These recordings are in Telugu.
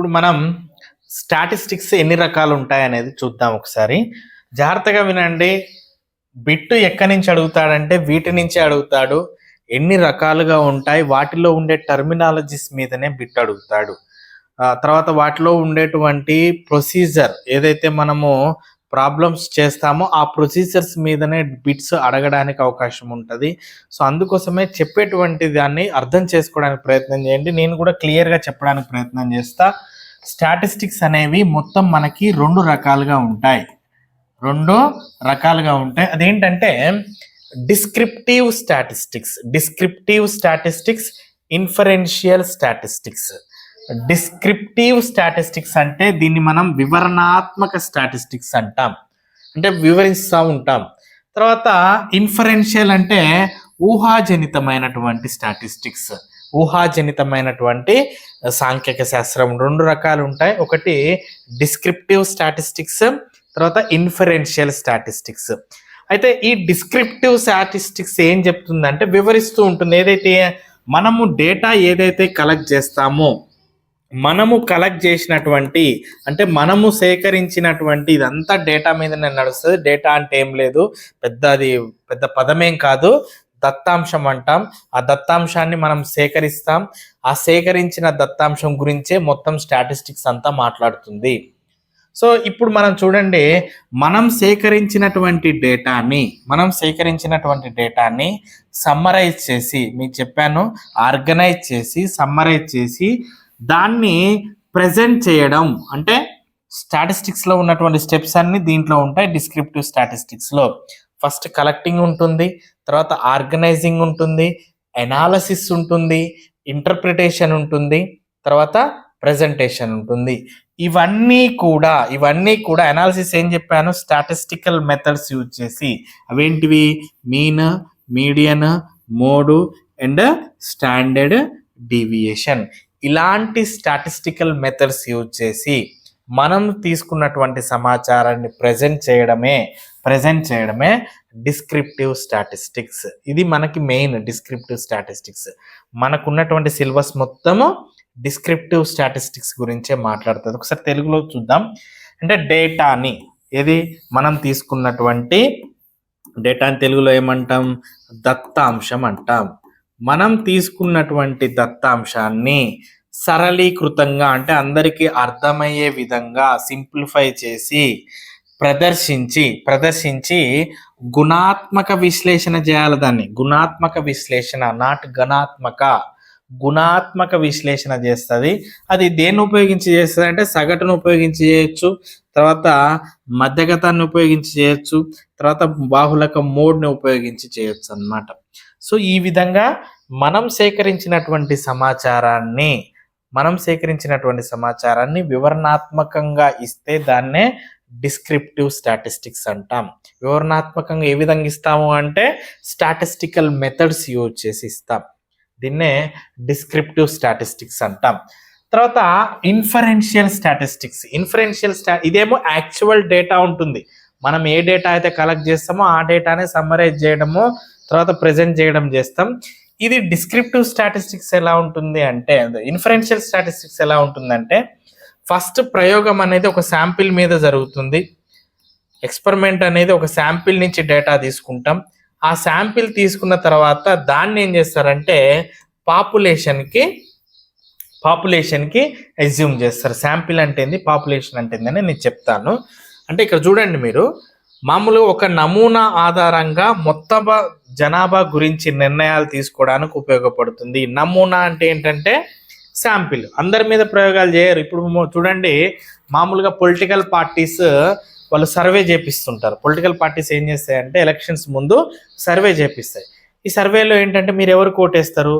ఇప్పుడు మనం స్టాటిస్టిక్స్ ఎన్ని రకాలు ఉంటాయి అనేది చూద్దాం ఒకసారి. జాగ్రత్తగా వినండి. బిట్టు ఎక్కడి నుంచి అడుగుతాడంటే వీటి నుంచి అడుగుతాడు. ఎన్ని రకాలుగా ఉంటాయి? వాటిలో ఉండే టర్మినాలజీస్ మీదనే బిట్ అడుగుతాడు. తర్వాత వాటిలో ఉండేటువంటి ప్రొసీజర్ ఏదైతే మనము ప్రాబ్లమ్స్ చేస్తామో ఆ ప్రొసీజర్స్ మీదనే బిట్స్ అడగడానికి అవకాశం ఉంటుంది. సో అందుకోసమే చెప్పేటువంటి దాన్ని అర్థం చేసుకోవడానికి ప్రయత్నం చేయండి. నేను కూడా క్లియర్గా చెప్పడానికి ప్రయత్నం చేస్తా. స్టాటిస్టిక్స్ అనేవి మొత్తం మనకి రెండు రకాలుగా ఉంటాయి. రెండు రకాలుగా ఉంటాయి. అదేంటంటే descriptive statistics descriptive statistics inferential statistics. Descriptive statistics అంటే దీన్ని మనం వివరణాత్మక స్టాటిస్టిక్స్ అంటాం. అంటే వివరిస్తూ ఉంటాం. తర్వాత ఇన్ఫరెన్షియల్ అంటే ఊహాజనితమైనటువంటి స్టాటిస్టిక్స్. ఊహాజనితమైనటువంటి సాంఖ్యక శాస్త్రం రెండు రకాలు ఉంటాయి. ఒకటి డిస్క్రిప్టివ్ స్టాటిస్టిక్స్ తర్వాత ఇన్ఫరెన్షియల్ స్టాటిస్టిక్స్. అయితే ఈ డిస్క్రిప్టివ్ స్టాటిస్టిక్స్ ఏం చెప్తుందంటే వివరిస్తూ ఉంటుంది. ఏదైతే మనము డేటా ఏదైతే కలెక్ట్ చేస్తామో మనము కలెక్ట్ చేసినటువంటి అంటే మనము సేకరించినటువంటి ఇదంతా డేటా మీదనే నడుస్తుంది. డేటా అంటే ఏం లేదు. పెద్ద అది పెద్ద పదమేం కాదు. దత్తాంశం అంటాం. ఆ దత్తాంశాన్ని మనం సేకరిస్తాం. ఆ సేకరించిన దత్తాంశం గురించే మొత్తం స్టాటిస్టిక్స్ అంతా మాట్లాడుతుంది. సో ఇప్పుడు మనం చూడండి మనం సేకరించినటువంటి డేటాని మనం సేకరించినటువంటి డేటాని సమ్మరైజ్ చేసి మీకు చెప్పాను ఆర్గనైజ్ చేసి సమ్మరైజ్ చేసి దాన్ని ప్రజెంట్ చేయడం. అంటే స్టాటిస్టిక్స్లో ఉన్నటువంటి స్టెప్స్ అన్ని దీంట్లో ఉంటాయి డిస్క్రిప్టివ్ స్టాటిస్టిక్స్లో. ఫస్ట్ కలెక్టింగ్ ఉంటుంది తర్వాత ఆర్గనైజింగ్ ఉంటుంది ఎనాలసిస్ ఉంటుంది ఇంటర్ప్రిటేషన్ ఉంటుంది తర్వాత ప్రజెంటేషన్ ఉంటుంది. ఇవన్నీ కూడా ఇవన్నీ కూడా అనాలిసిస్ ఏం చెప్పాను? స్టాటిస్టికల్ మెథడ్స్ యూజ్ చేసి. అవేంటివి? Mean median mode and standard deviation ఇలాంటి స్టాటిస్టికల్ మెథడ్స్ యూజ్ చేసి మనం తీసుకున్నటువంటి సమాచారాన్ని ప్రజెంట్ చేయడమే ప్రజెంట్ చేయడమే డిస్క్రిప్టివ్ స్టాటిస్టిక్స్. ఇది మనకి మెయిన్ డిస్క్రిప్టివ్ స్టాటిస్టిక్స్. మనకున్నటువంటి సిలబస్ మొత్తము డిస్క్రిప్టివ్ స్టాటిస్టిక్స్ గురించే మాట్లాడుతుంది. ఒకసారి తెలుగులో చూద్దాం. అంటే డేటాని ఏది? మనం తీసుకున్నటువంటి డేటాని తెలుగులో ఏమంటాం? దత్తాంశం అంటాం. మనం తీసుకున్నటువంటి దత్తాంశాన్ని సరళీకృతంగా అంటే అందరికీ అర్థమయ్యే విధంగా సింప్లిఫై చేసి ప్రదర్శించి ప్రదర్శించి గుణాత్మక విశ్లేషణ చేయాలి దాన్ని. గుణాత్మక విశ్లేషణ నాట్ గణాత్మక గుణాత్మక విశ్లేషణ చేస్తుంది. అది దేన్ని ఉపయోగించి చేస్తుంది అంటే సగటును ఉపయోగించి చేయొచ్చు తర్వాత మధ్యగతాన్ని ఉపయోగించి చేయొచ్చు తర్వాత బాహులక మోడ్ని ఉపయోగించి చేయొచ్చు అన్నమాట. సో ఈ విధంగా మనం సేకరించినటువంటి సమాచారాన్ని మనం సేకరించినటువంటి సమాచారాన్ని వివరణాత్మకంగా ఇస్తే దాన్నే డిస్క్రిప్టివ్ స్టాటిస్టిక్స్ అంటాం. వివరణాత్మకంగా ఏ విధంగా ఇస్తాము అంటే స్టాటిస్టికల్ మెథడ్స్ యూజ్ చేసి ఇస్తాం. దీన్నే డిస్క్రిప్టివ్ స్టాటిస్టిక్స్ అంటాం. తర్వాత ఇన్ఫరెన్షియల్ స్టాటిస్టిక్స్. ఇన్ఫరెన్షియల్ స్టా ఇదేమో యాక్చువల్ డేటా ఉంటుంది. మనం ఏ డేటా అయితే కలెక్ట్ చేస్తామో ఆ డేటాని సమ్మరైజ్ చేయడము తర్వాత ప్రజెంట్ చేయడం చేస్తాం. ఇది డిస్క్రిప్టివ్ స్టాటిస్టిక్స్ ఎలా ఉంటుంది అంటే ఇన్ఫరెన్షియల్ స్టాటిస్టిక్స్ ఎలా ఉంటుందంటే ఫస్ట్ ప్రయోగం అనేది ఒక శాంపిల్ మీద జరుగుతుంది. ఎక్స్పెరిమెంట్ అనేది ఒక శాంపిల్ నుంచి డేటా తీసుకుంటాం. ఆ శాంపిల్ తీసుకున్న తర్వాత దాన్ని ఏం చేస్తారంటే పాపులేషన్కి పాపులేషన్కి ఎజ్యూమ్ చేస్తారు. శాంపిల్ అంటే ఏంది? పాపులేషన్ అంటే ఏందని నేను చెప్తాను. అంటే ఇక్కడ చూడండి మీరు. మామూలుగా ఒక నమూనా ఆధారంగా మొత్తం జనాభా గురించి నిర్ణయాలు తీసుకోవడానికి ఉపయోగపడుతుంది. నమూనా అంటే ఏంటంటే శాంపిల్ అందరి మీద ప్రయోగాలు చేయరు. ఇప్పుడు చూడండి మామూలుగా పొలిటికల్ పార్టీస్ వాళ్ళు సర్వే చేపిస్తుంటారు. పొలిటికల్ పార్టీస్ ఏం చేస్తాయంటే ఎలక్షన్స్ ముందు సర్వే చేపిస్తాయి. ఈ సర్వేలో ఏంటంటే మీరు ఎవరు కోటేస్తారు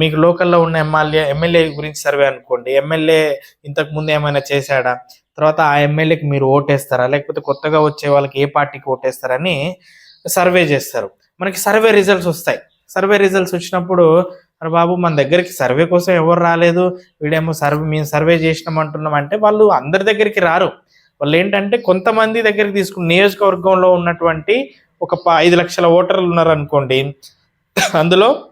మీకు లోకల్లో ఉన్న ఎమ్మెల్యే ఎమ్మెల్యే గురించి సర్వే అనుకోండి. ఎమ్మెల్యే ఇంతకు ముందు ఏమైనా చేశాడా? తర్వాత ఆ ఎమ్మెల్యేకి మీరు ఓటేస్తారా లేకపోతే కొత్తగా వచ్చే వాళ్ళకి ఏ పార్టీకి ఓటేస్తారని సర్వే చేస్తారు. మనకి సర్వే రిజల్ట్స్ వస్తాయి. సర్వే రిజల్ట్స్ వచ్చినప్పుడు అరే బాబు మన దగ్గరికి సర్వే కోసం ఎవరు రాలేదు? వీడేమో సర్వే మేము సర్వే చేసినాం అంటున్నాం. అంటే వాళ్ళు అందరి దగ్గరికి రారు. వాళ్ళు ఏంటంటే కొంతమంది దగ్గరికి తీసుకుని నియోజకవర్గంలో ఉన్నటువంటి ఒక ప- ఐదు లక్షల ఓటర్లు ఉన్నారు అనుకోండి అందులో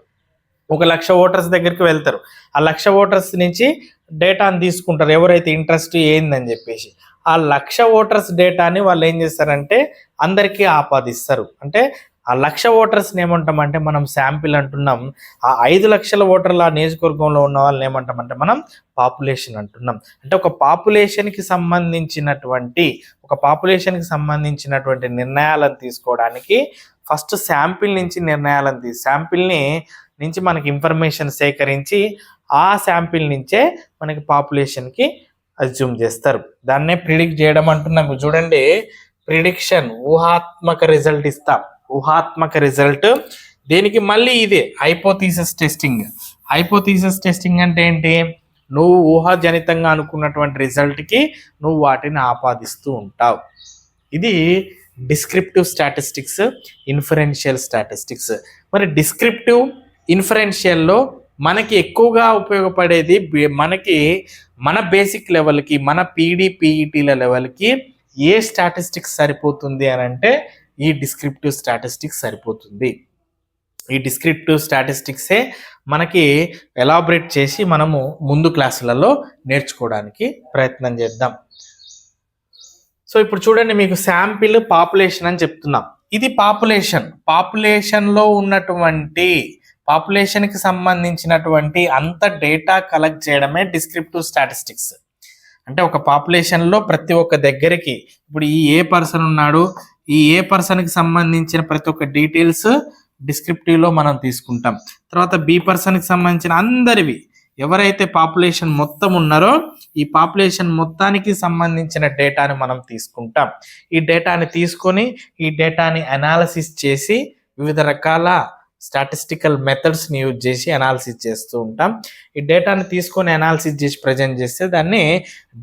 ఒక లక్ష ఓటర్స్ దగ్గరికి వెళ్తారు. ఆ లక్ష ఓటర్స్ నుంచి డేటాను తీసుకుంటారు. ఎవరైతే ఇంట్రెస్ట్ ఏందని చెప్పేసి. ఆ లక్ష ఓటర్స్ డేటాని వాళ్ళు ఏం చేస్తారంటే అందరికీ ఆపాదిస్తారు. అంటే ఆ లక్ష ఓటర్స్ని ఏమంటామంటే మనం శాంపిల్ అంటున్నాం. ఆ ఐదు లక్షల ఓటర్ల ఆ నియోజకవర్గంలో ఉన్న వాళ్ళని ఏమంటామంటే మనం పాపులేషన్ అంటున్నాం. అంటే ఒక పాపులేషన్కి సంబంధించినటువంటి ఒక పాపులేషన్కి సంబంధించినటువంటి నిర్ణయాలను తీసుకోవడానికి ఫస్ట్ శాంపిల్ నుంచి నిర్ణయాలను తీ శాంపిల్ని నుంచి మనకి ఇన్ఫర్మేషన్ సేకరించి ఆ శాంపిల్ నుంచే మనకి పాపులేషన్కి అజ్యూమ్ చేస్తారు. దాన్నే ప్రిడిక్ట్ చేయడం అంటున్నాం. చూడండి ప్రిడిక్షన్ ఊహాత్మక రిజల్ట్ ఇస్తాం. ఊహాత్మక రిజల్ట్. దీనికి మళ్ళీ ఇదే? హైపోథీసస్ టెస్టింగ్. హైపోథీసస్ టెస్టింగ్ అంటే ఏంటి? నువ్వు ఊహాజనితంగా అనుకున్నటువంటి రిజల్ట్కి నువ్వు వాటిని ఆపాదిస్తూ ఉంటావు. ఇది డిస్క్రిప్టివ్ స్టాటిస్టిక్స్ ఇన్ఫరెన్షియల్ స్టాటిస్టిక్స్. మరి డిస్క్రిప్టివ్ ఇన్ఫరెన్షియల్లో మనకి ఎక్కువగా ఉపయోగపడేది మనకి మన బేసిక్ లెవెల్కి మన పీడీ పీఈటీల లెవెల్కి ఏ స్టాటిస్టిక్స్ సరిపోతుంది అని అంటే ఈ డిస్క్రిప్టివ్ స్టాటిస్టిక్స్ సరిపోతుంది. ఈ డిస్క్రిప్టివ్ స్టాటిస్టిక్సే మనకి ఎలాబరేట్ చేసి మనము ముందు క్లాసులలో నేర్చుకోవడానికి ప్రయత్నం చేద్దాం. సో ఇప్పుడు చూడండి మీకు శాంపిల్ పాపులేషన్ అని చెప్తున్నాం. ఇది పాపులేషన్ పాపులేషన్లో ఉన్నటువంటి పాపులేషన్కి సంబంధించినటువంటి అంత డేటా కలెక్ట్ చేయడమే డిస్క్రిప్టివ్ స్టాటిస్టిక్స్ అంటే ఒక పాపులేషన్లో ప్రతి ఒక్క దగ్గరికి ఇప్పుడు ఈ ఏ పర్సన్ ఉన్నాడు ఈ ఏ పర్సన్కి సంబంధించిన ప్రతి ఒక్క డీటెయిల్స్ డిస్క్రిప్టివ్లో మనం తీసుకుంటాం. తర్వాత బి పర్సన్కి సంబంధించిన అందరివి ఎవరైతే పాపులేషన్ మొత్తం ఉన్నారో ఈ పాపులేషన్ మొత్తానికి సంబంధించిన డేటాని మనం తీసుకుంటాం. ఈ డేటాని తీసుకొని ఈ డేటాని అనాలసిస్ చేసి వివిధ రకాల స్టాటిస్టికల్ మెథడ్స్ని యూజ్ చేసి అనాలిసిస్ చేస్తూ ఉంటాం. ఈ డేటాని తీసుకొని అనాలిసిస్ చేసి ప్రజెంట్ చేస్తే దాన్ని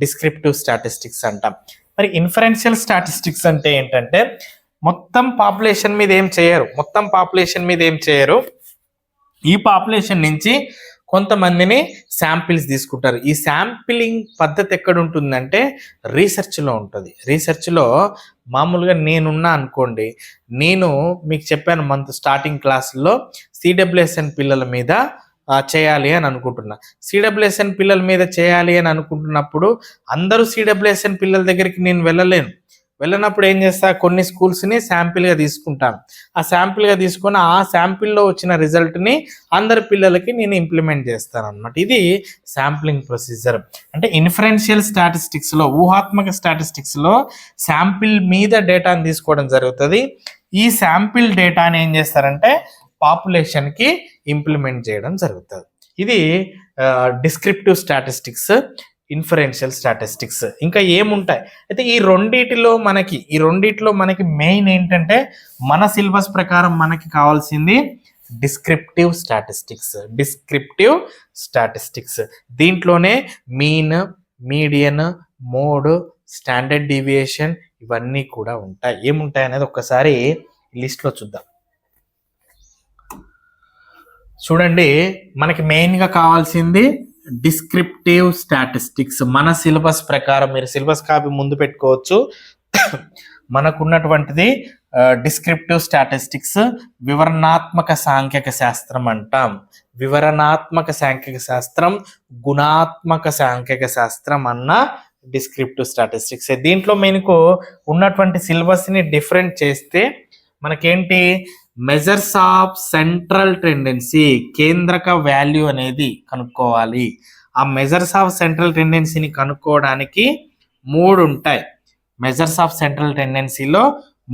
డిస్క్రిప్టివ్ స్టాటిస్టిక్స్ అంటాం. మరి ఇన్ఫరెన్షియల్ స్టాటిస్టిక్స్ అంటే ఏంటంటే మొత్తం పాపులేషన్ మీద ఏం చేయరు. మొత్తం పాపులేషన్ మీద ఏం చేయరు. ఈ పాపులేషన్ నుంచి కొంతమందిని శాంపిల్స్ తీసుకుంటారు. ఈ శాంపిలింగ్ పద్ధతి ఎక్కడ ఉంటుందంటే రీసెర్చ్లో ఉంటుంది. రీసెర్చ్లో మామూలుగా నేనున్నా అనుకోండి నేను మీకు చెప్పాను మంత్ స్టార్టింగ్ క్లాస్లో సిడబ్ల్యూఎస్ఎన్ పిల్లల మీద చేయాలి అని అనుకుంటున్నా. సిడబ్ల్యూఎస్ఎన్ పిల్లల మీద చేయాలి అని అనుకుంటున్నప్పుడు అందరూ సిడబ్ల్యూఎస్ఎన్ పిల్లల దగ్గరికి నేను వెళ్ళలేను. వెళ్ళినప్పుడు ఏం చేస్తా? కొన్ని స్కూల్స్ని శాంపిల్గా తీసుకుంటాను. ఆ శాంపిల్గా తీసుకొని ఆ శాంపిల్లో వచ్చిన రిజల్ట్ని అందరి పిల్లలకి నేను ఇంప్లిమెంట్ చేస్తాను అనమాట ఇది శాంప్లింగ్ ప్రొసీజర్ అంటే ఇన్ఫరెన్షియల్ స్టాటిస్టిక్స్లో ఊహాత్మక స్టాటిస్టిక్స్లో శాంపిల్ మీద డేటాని తీసుకోవడం జరుగుతుంది. ఈ శాంపిల్ డేటాని ఏం చేస్తారంటే పాపులేషన్కి ఇంప్లిమెంట్ చేయడం జరుగుతుంది. ఇది డిస్క్రిప్టివ్ స్టాటిస్టిక్స్ ఇన్ఫరెన్షియల్ స్టాటిస్టిక్స్ ఇంకా ఏముంటాయి? అయితే ఈ రెండిటిలో మనకి ఈ రెండిటిలో మనకి మెయిన్ ఏంటంటే మన సిలబస్ ప్రకారం మనకి కావాల్సింది డిస్క్రిప్టివ్ స్టాటిస్టిక్స్ డిస్క్రిప్టివ్ స్టాటిస్టిక్స్ దీంట్లోనే mean median mode standard deviation ఇవన్నీ కూడా ఉంటాయి. ఏముంటాయి అనేది ఒక్కసారి లిస్ట్లో చూద్దాం. చూడండి మనకి మెయిన్గా కావాల్సింది డిస్క్రిప్టివ్ స్టాటిస్టిక్స్ మన సిలబస్ ప్రకారం మీరు సిలబస్ కాపీ ముందు పెట్టుకోవచ్చు. మనకున్నటువంటిది డిస్క్రిప్టివ్ స్టాటిస్టిక్స్ వివరణాత్మక సాంఖ్యక శాస్త్రం అంటాం. వివరణాత్మక సాంఖ్యక శాస్త్రం గుణాత్మక సాంఖ్యక శాస్త్రం అన్న డిస్క్రిప్టివ్ స్టాటిస్టిక్స్ దీంట్లో మీకు ఉన్నటువంటి సిలబస్ని డిఫరెంట్ చేస్తే మనకేంటి? మెజర్స్ ఆఫ్ సెంట్రల్ టెండెన్సీ కేంద్రక వాల్యూ అనేది కనుక్కోవాలి. ఆ మెజర్స్ ఆఫ్ సెంట్రల్ టెండెన్సీని కనుక్కోవడానికి మూడు ఉంటాయి. మెజర్స్ ఆఫ్ సెంట్రల్ టెండెన్సీలో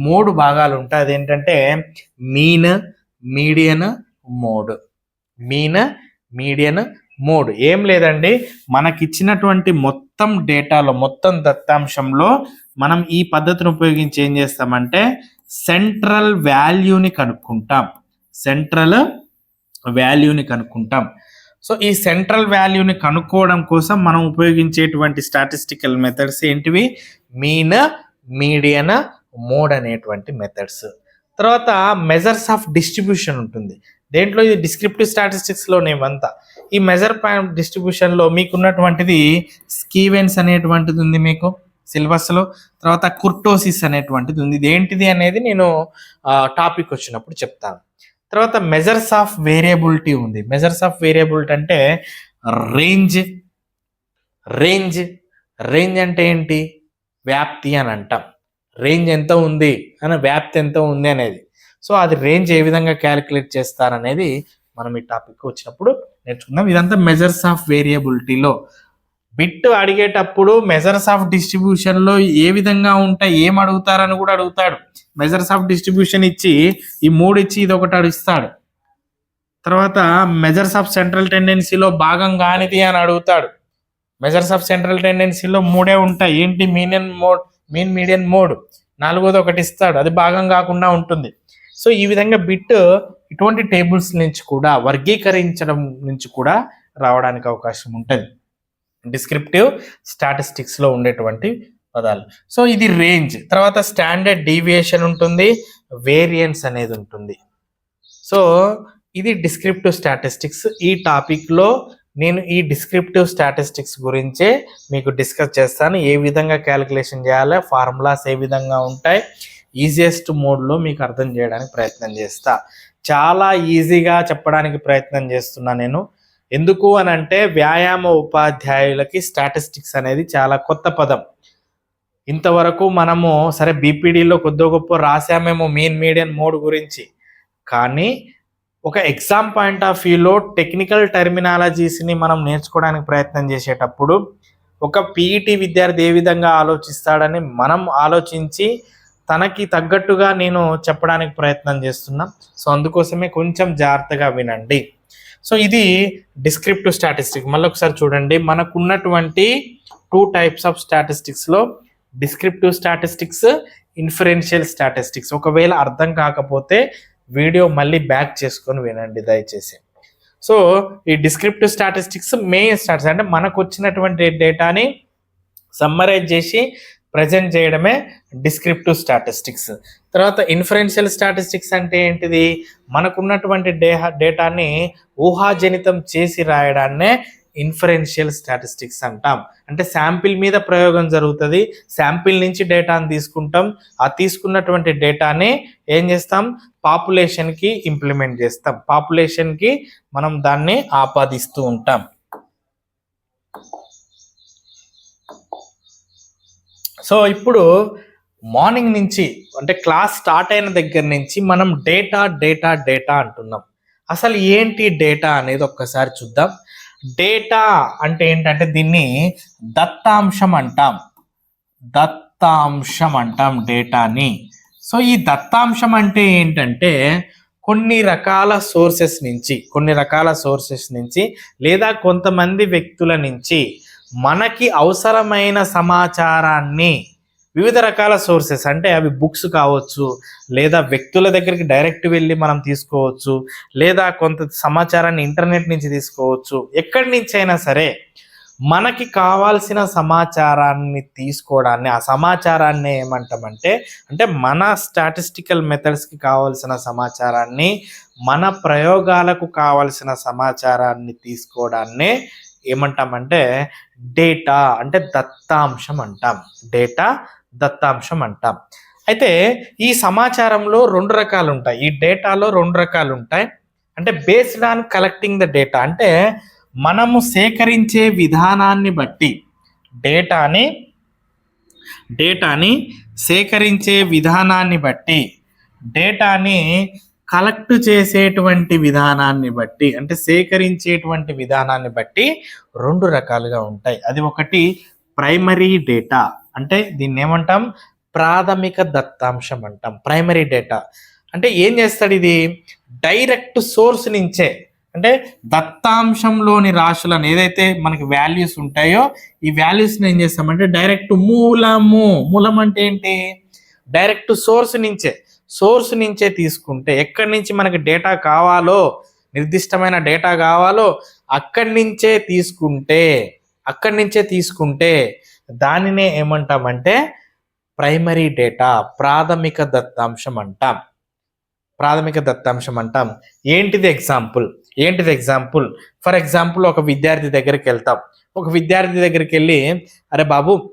మూడు భాగాలు ఉంటాయి. అదేంటంటే mean median mode mean median mode ఏం లేదండి మనకిచ్చినటువంటి మొత్తం డేటాలో మొత్తం దత్తాంశంలో మనం ఈ పద్ధతిని ఉపయోగించి ఏం చేస్తామంటే సెంట్రల్ వాల్యూని కనుక్కుంటాం. సెంట్రల్ వాల్యూని కనుక్కుంటాం. సో ఈ సెంట్రల్ వాల్యూని కనుక్కోవడం కోసం మనం ఉపయోగించేటువంటి స్టాటిస్టికల్ మెథడ్స్ ఏంటివి? మీన్ మీడియన్ మోడ్ అనేటువంటి మెథడ్స్. తర్వాత మెజర్స్ ఆఫ్ డిస్ట్రిబ్యూషన్ ఉంటుంది. దేంట్లో ఇది డిస్క్రిప్టివ్ స్టాటిస్టిక్స్లోనేవంతా ఈ మెజర్ పాయింట్ డిస్ట్రిబ్యూషన్లో మీకున్నటువంటిది స్కీవెన్స్ అనేటువంటిది ఉంది మీకు? సిలబస్లో తర్వాత కుర్టోసిస్ అనేటువంటిది ఉంది. ఇది ఏంటిది అనేది నేను టాపిక్ వచ్చినప్పుడు చెప్తాను. తర్వాత మెజర్స్ ఆఫ్ వేరియబిలిటీ ఉంది. మెజర్స్ ఆఫ్ వేరియబిలిటీ అంటే రేంజ్. రేంజ్. రేంజ్ అంటే ఏంటి? వ్యాప్తి అని అంటాం. రేంజ్ ఎంత ఉంది? అని వ్యాప్తి ఎంత ఉంది అనేది. సో అది రేంజ్ ఏ విధంగా క్యాలిక్యులేట్ చేస్తారనేది మనం ఈ టాపిక్ వచ్చినప్పుడు నేర్చుకుందాం. ఇదంతా మెజర్స్ ఆఫ్ వేరియబిలిటీలో. బిట్ అడిగేటప్పుడు మెజర్స్ ఆఫ్ డిస్ట్రిబ్యూషన్లో ఏ విధంగా ఉంటాయి ఏం అడుగుతారని కూడా అడుగుతాడు. మెజర్స్ ఆఫ్ డిస్ట్రిబ్యూషన్ ఇచ్చి ఈ మూడు ఇచ్చి ఇది ఒకటి అడుగుతాడు. తర్వాత మెజర్స్ ఆఫ్ సెంట్రల్ టెండెన్సీలో భాగం కానిది అని అడుగుతాడు. మెజర్స్ ఆఫ్ సెంట్రల్ టెండెన్సీలో మూడే ఉంటాయి. ఏంటి? మీనియన్ మోడ్ మీన్ మీడియన్ మోడ్ నాలుగోది ఒకటి ఇస్తాడు. అది భాగం కాకుండా ఉంటుంది. సో ఈ విధంగా బిట్ ఇటువంటి టేబుల్స్ నుంచి కూడా వర్గీకరించడం నుంచి కూడా రావడానికి అవకాశం ఉంటుంది. డిస్క్రిప్టివ్ స్టాటిస్టిక్స్లో ఉండేటువంటి పదాలు. సో ఇది రేంజ్. తర్వాత స్టాండర్డ్ డీవియేషన్ ఉంటుంది వేరియన్స్ అనేది ఉంటుంది. సో ఇది డిస్క్రిప్టివ్ స్టాటిస్టిక్స్. ఈ టాపిక్లో నేను ఈ డిస్క్రిప్టివ్ స్టాటిస్టిక్స్ గురించే మీకు డిస్కస్ చేస్తాను. ఏ విధంగా క్యాలిక్యులేషన్ చేయాలి ఫార్ములాస్ ఏ విధంగా ఉంటాయి ఈజియెస్ట్ మోడ్లో మీకు అర్థం చేయడానికి ప్రయత్నం చేస్తా. చాలా ఈజీగా చెప్పడానికి ప్రయత్నం చేస్తున్నా నేను. ఎందుకు అని అంటే వ్యాయామ ఉపాధ్యాయులకి స్టాటిస్టిక్స్ అనేది చాలా కొత్త పదం. ఇంతవరకు మనము సరే బీపీడీలో కొద్దో గొప్ప రాసామేమో మీన్ మీడియన్ మోడ్ గురించి. కానీ ఒక ఎగ్జామ్ పాయింట్ ఆఫ్ వ్యూలో టెక్నికల్ టెర్మినాలజీస్ని మనం నేర్చుకోవడానికి ప్రయత్నం చేసేటప్పుడు ఒక పీఈటీ విద్యార్థి ఏ విధంగా ఆలోచిస్తాడని మనం ఆలోచించి తనకి తగ్గట్టుగా నేను చెప్పడానికి ప్రయత్నం చేస్తున్నా. సో అందుకోసమే కొంచెం జాగ్రత్తగా వినండి. సో ఇది డిస్క్రిప్టివ్ స్టాటిస్టిక్ మళ్ళీ ఒకసారి చూడండి. మనకు ఉన్నటువంటి టూ టైప్స్ ఆఫ్ స్టాటిస్టిక్స్లో డిస్క్రిప్టివ్ స్టాటిస్టిక్స్ ఇన్ఫరెన్షియల్ స్టాటిస్టిక్స్ ఒకవేళ అర్థం కాకపోతే వీడియో మళ్ళీ బ్యాక్ చేసుకొని వినండి దయచేసి. సో ఈ డిస్క్రిప్టివ్ స్టాటిస్టిక్స్ మెయిన్ స్టాటిస్ అంటే మనకు వచ్చినటువంటి డేటాని సమ్మరైజ్ చేసి ప్రజెంట్ చేయడమే డిస్క్రిప్టివ్ స్టాటిస్టిక్స్. తర్వాత ఇన్ఫరెన్షియల్ స్టాటిస్టిక్స్ అంటే ఏంటిది? మనకున్నటువంటి డేహా డేటాని ఊహాజనితం చేసి రాయడాన్నే ఇన్ఫరెన్షియల్ స్టాటిస్టిక్స్ అంటాం. అంటే శాంపిల్ మీద ప్రయోగం జరుగుతుంది. శాంపిల్ నుంచి డేటాని తీసుకుంటాం. ఆ తీసుకున్నటువంటి డేటాని ఏం చేస్తాం? పాపులేషన్కి ఇంప్లిమెంట్ చేస్తాం. పాపులేషన్కి మనం దాన్ని ఆపాదిస్తూ ఉంటాం. సో ఇప్పుడు మార్నింగ్ నుంచి అంటే క్లాస్ స్టార్ట్ అయిన దగ్గర నుంచి మనం డేటా డేటా డేటా అంటున్నాం. అసలు ఏంటి డేటా అనేది ఒక్కసారి చూద్దాం. డేటా అంటే ఏంటంటే దీన్ని దత్తాంశం అంటాం. దత్తాంశం అంటాం డేటాని. సో ఈ దత్తాంశం అంటే ఏంటంటే కొన్ని రకాల సోర్సెస్ నుంచి కొన్ని రకాల సోర్సెస్ నుంచి లేదా కొంతమంది వ్యక్తుల నుంచి మనకి అవసరమైన సమాచారాన్ని వివిధ రకాల సోర్సెస్ అంటే అవి బుక్స్ కావచ్చు లేదా వ్యక్తుల దగ్గరికి డైరెక్ట్ వెళ్ళి మనం తీసుకోవచ్చు లేదా కొంత సమాచారాన్ని ఇంటర్నెట్ నుంచి తీసుకోవచ్చు ఎక్కడి నుంచి అయినా సరే మనకి కావాల్సిన సమాచారాన్ని తీసుకోవడాన్ని ఆ సమాచారాన్ని ఏమంటామంటే అంటే మన స్టాటిస్టికల్ మెథడ్స్కి కావాల్సిన సమాచారాన్ని మన ప్రయోగాలకు కావాల్సిన సమాచారాన్ని తీసుకోవడాన్నే ఏమంటామంటే డేటా అంటే దత్తాంశం అంటాం. డేటా దత్తాంశం అంటాం. అయితే ఈ సమాచారంలో రెండు రకాలు ఉంటాయి ఈ డేటాలో రెండు రకాలు ఉంటాయి అంటే based on collecting the data అంటే మనము సేకరించే విధానాన్ని బట్టి డేటాని డేటాని సేకరించే విధానాన్ని బట్టి డేటాని కలెక్ట్ చేసేటువంటి విధానాన్ని బట్టి అంటే సేకరించేటువంటి విధానాన్ని బట్టి రెండు రకాలుగా ఉంటాయి. అది ఒకటి ప్రైమరీ డేటా అంటే దీన్ని ఏమంటాం? ప్రాథమిక దత్తాంశం అంటాం. Primary data. అంటే ఏం చేస్తాడు ఇది? డైరెక్ట్ సోర్స్ నుంచే అంటే దత్తాంశంలోని రాశులను ఏదైతే మనకి వాల్యూస్ ఉంటాయో ఈ వాల్యూస్ని ఏం చేస్తామంటే డైరెక్ట్ మూలము. మూలం అంటే ఏంటి? డైరెక్ట్ సోర్స్ నుంచే. సోర్స్ నుంచే తీసుకుంటే ఎక్కడి నుంచి మనకి డేటా కావాలో నిర్దిష్టమైన డేటా కావాలో అక్కడి నుంచే తీసుకుంటే అక్కడి నుంచే తీసుకుంటే దానినే ఏమంటామంటే ప్రైమరీ డేటా ప్రాథమిక దత్తాంశం అంటాం. ప్రాథమిక దత్తాంశం అంటాం. ఏంటిది ఎగ్జాంపుల్ ఏంటిది ఎగ్జాంపుల్ ఫర్ ఎగ్జాంపుల్ ఒక విద్యార్థి దగ్గరికి వెళ్తాం. ఒక విద్యార్థి దగ్గరికి వెళ్ళి అరే బాబు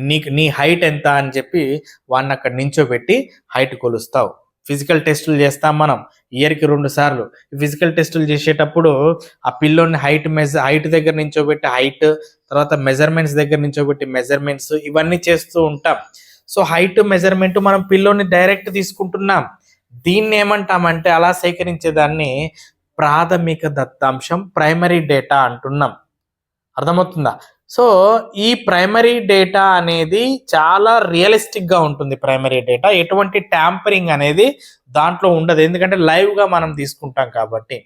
నీకు నీ హైట్ ఎంత అని చెప్పి వాడిని అక్కడ నించోబెట్టి హైట్ కొలుస్తావు. ఫిజికల్ టెస్టులు చేస్తాం మనం. ఇయర్కి రెండు సార్లు. ఫిజికల్ టెస్టులు చేసేటప్పుడు ఆ పిల్లోని హైట్ మెజ హైట్ దగ్గర నించోబెట్టి హైట్ తర్వాత మెజర్మెంట్స్ దగ్గర నించోబెట్టి మెజర్మెంట్స్ ఇవన్నీ చేస్తూ ఉంటాం. సో హైట్ మెజర్మెంట్ మనం పిల్లోని డైరెక్ట్ తీసుకుంటున్నాం. దీన్ని ఏమంటామంటే అలా సేకరించే దాన్ని ప్రాథమిక దత్తాంశం ప్రైమరీ డేటా అంటున్నాం. అర్థమవుతుందా? సో ఈ ప్రైమరీ డేటా అనేది చాలా రియలిస్టిక్గా ఉంటుంది ప్రైమరీ డేటా. ఎటువంటి ట్యాంపరింగ్ అనేది దాంట్లో ఉండదు. ఎందుకంటే లైవ్గా మనం తీసుకుంటాం కాబట్టి.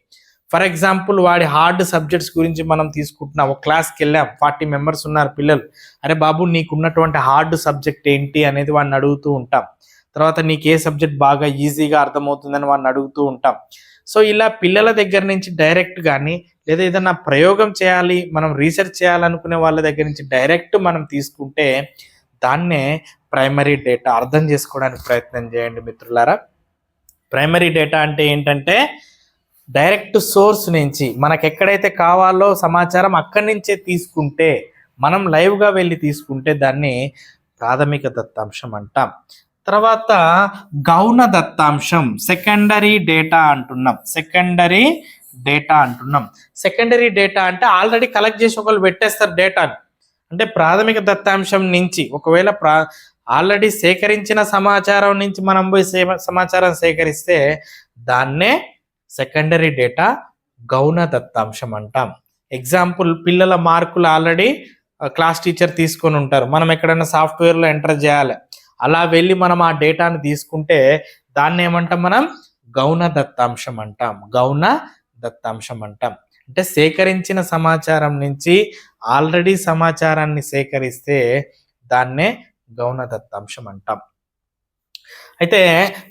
ఫర్ ఎగ్జాంపుల్ వాడి హార్డ్ సబ్జెక్ట్స్ గురించి మనం తీసుకుంటున్నాం. ఒక క్లాస్కి వెళ్ళాం. ఫార్టీ మెంబర్స్ ఉన్నారు పిల్లలు. అరే బాబు నీకు ఉన్నటువంటి హార్డ్ సబ్జెక్ట్ ఏంటి అనేది వాడిని అడుగుతూ ఉంటాం. తర్వాత నీకు ఏ సబ్జెక్ట్ బాగా ఈజీగా అర్థమవుతుందని వాడిని అడుగుతూ ఉంటాం. సో ఇలా పిల్లల దగ్గర నుంచి డైరెక్ట్ కానీ లేదా ఏదైనా ప్రయోగం చేయాలి మనం రీసెర్చ్ చేయాలనుకునే వాళ్ళ దగ్గర నుంచి డైరెక్ట్ మనం తీసుకుంటే దాన్నే ప్రైమరీ డేటా అర్థం చేసుకోవడానికి ప్రయత్నం చేయండి మిత్రులారా. ప్రైమరీ డేటా అంటే ఏంటంటే డైరెక్ట్ సోర్స్ నుంచి మనకు ఎక్కడైతే కావాలో సమాచారం అక్కడి నుంచే తీసుకుంటే మనం లైవ్గా వెళ్ళి తీసుకుంటే దాన్ని ప్రాథమిక దత్తాంశం అంటాం. తర్వాత గౌణ దత్తాంశం సెకండరీ డేటా అంటున్నాం. సెకండరీ డేటా అంటున్నాం. సెకండరీ డేటా అంటే ఆల్రెడీ కలెక్ట్ చేసి ఒకళ్ళు పెట్టేస్తారు డేటాని అంటే ప్రాథమిక దత్తాంశం నుంచి ఒకవేళ ప్రా ఆల్రెడీ సేకరించిన సమాచారం నుంచి మనం పోయి సే- సమాచారం సేకరిస్తే దాన్నే సెకండరీ డేటా గౌణ దత్తాంశం అంటాం. ఎగ్జాంపుల్ పిల్లల మార్కులు ఆల్రెడీ క్లాస్ టీచర్ తీసుకొని ఉంటారు. మనం ఎక్కడైనా సాఫ్ట్వేర్లో ఎంటర్ చేయాలి. అలా వెళ్ళి మనం ఆ డేటాను తీసుకుంటే దాన్ని ఏమంటాం మనం? గౌణ దత్తాంశం అంటాం. గౌణ దత్తాంశం అంటాం అంటే సేకరించిన సమాచారం నుంచి ఆల్రెడీ సమాచారాన్ని సేకరిస్తే దాన్నే గౌణ దత్తాంశం అంటాం అయితే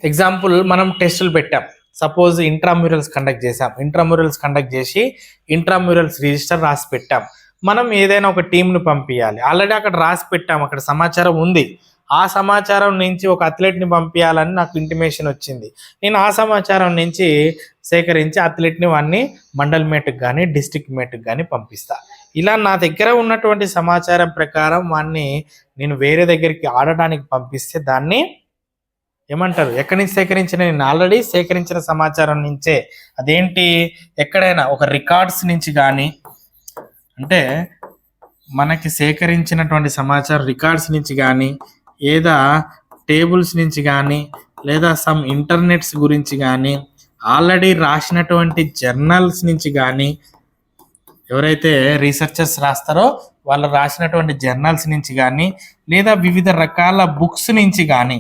ఎగ్జాంపుల్ మనం టెస్టులు పెట్టాం. సపోజ్ ఇంట్రామ్యూరల్స్ కండక్ట్ చేసాం ఇంట్రామ్యూరల్స్ కండక్ట్ చేసి ఇంట్రామ్యూరల్స్ రిజిస్టర్ రాసి పెట్టాం. మనం ఏదైనా ఒక టీంను పంపించాలి ఆల్రెడీ అక్కడ రాసి పెట్టాం. అక్కడ సమాచారం ఉంది. ఆ సమాచారం నుంచి ఒక అథ్లెట్ని పంపించాలని నాకు ఇంటిమేషన్ వచ్చింది. నేను ఆ సమాచారం నుంచి సేకరించి అథ్లెట్ని వాడిని మండల్ మేట్కి కానీ డిస్టిక్ మేట్కి కానీ పంపిస్తా. ఇలా నా దగ్గర ఉన్నటువంటి సమాచారం ప్రకారం వాడిని నేను వేరే దగ్గరికి ఆడడానికి పంపిస్తే దాన్ని ఏమంటారు? ఎక్కడి నుంచి సేకరించిన? నేను ఆల్రెడీ సేకరించిన సమాచారం నుంచే. అదేంటి? ఎక్కడైనా ఒక రికార్డ్స్ నుంచి కానీ అంటే మనకి సేకరించినటువంటి సమాచారం రికార్డ్స్ నుంచి కానీ ఏదా టేబుల్స్ నుంచి కానీ లేదా సమ్ ఇంటర్నెట్స్ గురించి కానీ ఆల్రెడీ రాసినటువంటి జర్నల్స్ నుంచి కానీ ఎవరైతే రీసెర్చర్స్ రాస్తారో వాళ్ళు రాసినటువంటి జర్నల్స్ నుంచి కానీ లేదా వివిధ రకాల బుక్స్ నుంచి కానీ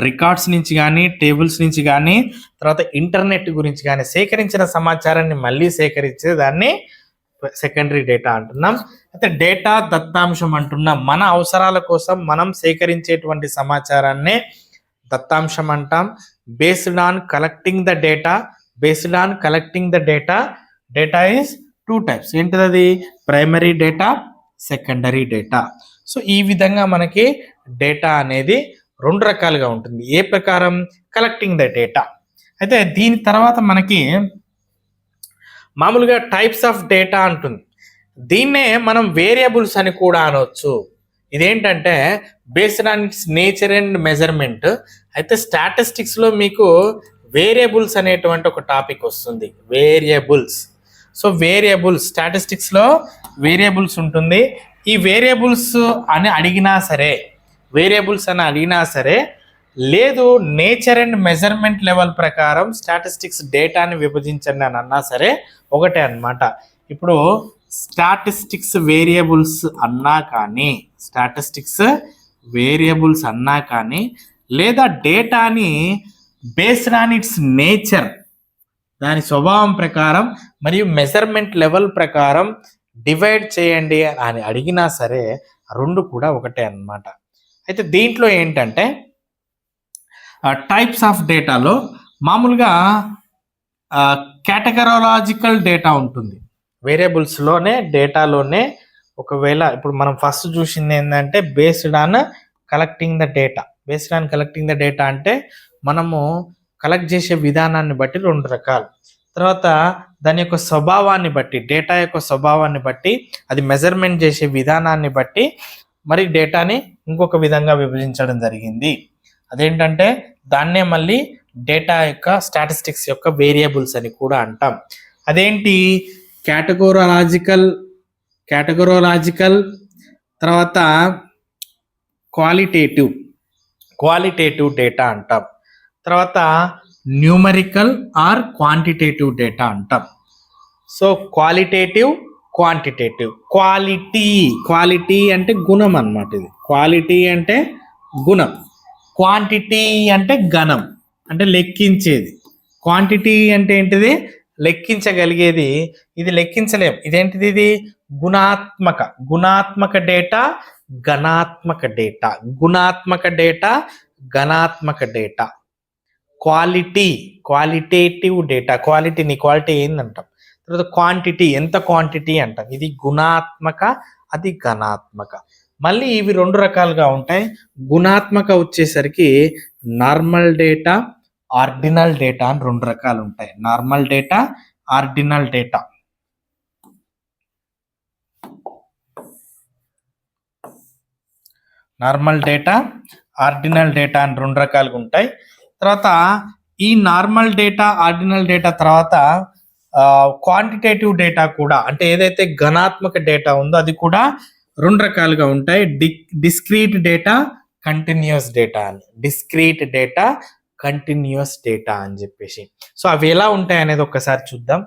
రికార్డ్స్ నుంచి కానీ టేబుల్స్ నుంచి కానీ తర్వాత ఇంటర్నెట్ గురించి కానీ సేకరించిన సమాచారాన్ని మళ్ళీ సేకరించే దాన్ని సెకండరీ డేటా అంటున్నాం. అయితే డేటా దత్తాంశం అంటున్నాం. మన అవసరాల కోసం మనం సేకరించేటువంటి సమాచారాన్ని దత్తాంశం అంటాం. Based on collecting the data based on collecting the data data is two types ఏంటిది అది primary data secondary data so ఈ విధంగా మనకి డేటా అనేది రెండు రకాలుగా ఉంటుంది. ఏ ప్రకారం? కలెక్టింగ్ ద డేటా అయితే దీని తర్వాత మనకి మామూలుగా టైప్స్ ఆఫ్ డేటా అంటుంది. దీన్నే మనం వేరియబుల్స్ అని కూడా అనవచ్చు ఇదేంటంటే based on its nature and measurement అయితే స్టాటిస్టిక్స్లో మీకు వేరియబుల్స్ అనేటువంటి ఒక టాపిక్ వస్తుంది. వేరియబుల్స్ సో వేరియబుల్స్ స్టాటిస్టిక్స్లో వేరియబుల్స్ ఉంటుంది. ఈ వేరియబుల్స్ అని అడిగినా సరే వేరియబుల్స్ అని అడిగినా సరే లేదు నేచర్ అండ్ మెజర్మెంట్ లెవెల్ ప్రకారం స్టాటిస్టిక్స్ డేటాని విభజించండి అని అన్నా సరే ఒకటే అన్నమాట. ఇప్పుడు స్టాటిస్టిక్స్ వేరియబుల్స్ అన్నా కానీ స్టాటిస్టిక్స్ వేరియబుల్స్ అన్నా కానీ లేదా డేటాని బేస్డ్ ఆన్ ఇట్స్ నేచర్ దాని స్వభావం ప్రకారం మరియు మెజర్మెంట్ లెవెల్ ప్రకారం డివైడ్ చేయండి అని అడిగినా సరే రెండు కూడా ఒకటే అన్నమాట. అయితే దీంట్లో ఏంటంటే టైప్స్ ఆఫ్ డేటాలో మామూలుగా కేటగరాలజికల్ డేటా ఉంటుంది. వేరియబుల్స్లోనే డేటాలోనే ఒకవేళ ఇప్పుడు మనం ఫస్ట్ చూసింది ఏంటంటే based on collecting the data based on collecting the data అంటే మనము కలెక్ట్ చేసే విధానాన్ని బట్టి రెండు రకాలు. తర్వాత దాని యొక్క స్వభావాన్ని బట్టి డేటా యొక్క స్వభావాన్ని బట్టి అది మెజర్మెంట్ చేసే విధానాన్ని బట్టి మరి డేటాని ఇంకొక విధంగా విభజించడం జరిగింది. అదేంటంటే దాన్నే మళ్ళీ డేటా యొక్క స్టాటిస్టిక్స్ యొక్క వేరియబుల్స్ అని కూడా అంటాం. అదేంటి? కేటగోరలాజికల్ కేటగోరలాజికల్ తర్వాత క్వాలిటేటివ్. క్వాలిటేటివ్ డేటా అంటాం. తర్వాత న్యూమరికల్ ఆర్ క్వాంటిటేటివ్ డేటా అంటాం. So qualitative quantitative. Quality. Quality అంటే గుణం అన్నమాట ఇది. క్వాలిటీ అంటే గుణం. క్వాంటిటీ అంటే ఘనం అంటే లెక్కించేది. క్వాంటిటీ అంటే ఏంటిది? లెక్కించగలిగేది. ఇది లెక్కించలేం. ఇదేంటిది ఇది? గుణాత్మక. గుణాత్మక డేటా గణాత్మక డేటా గుణాత్మక డేటా గణాత్మక డేటా క్వాలిటీ క్వాలిటేటివ్ డేటా క్వాలిటీని క్వాలిటీ ఏందంటాం. తర్వాత క్వాంటిటీ ఎంత క్వాంటిటీ అంటాం. ఇది గుణాత్మక అది గణాత్మక మళ్ళీ ఇవి రెండు రకాలుగా ఉంటాయి. గుణాత్మక వచ్చేసరికి నార్మల్ డేటా ఆర్డినల్ డేటా అని రెండు రకాలు ఉంటాయి. Normal data ordinal data. Normal data ordinal data అని రెండు రకాలుగా ఉంటాయి. తర్వాత ఈ నార్మల్ డేటా ఆర్డినల్ డేటా తర్వాత క్వాంటిటేటివ్ డేటా కూడా అంటే ఏదైతే గణాత్మక డేటా ఉందో అది కూడా రెండు రకాలుగా ఉంటాయి. D discrete data continuous data అని. డిస్క్రీట్ డేటా కంటిన్యూస్ డేటా అని చెప్పేసి. సో అవి ఎలా ఉంటాయి అనేది ఒకసారి చూద్దాం.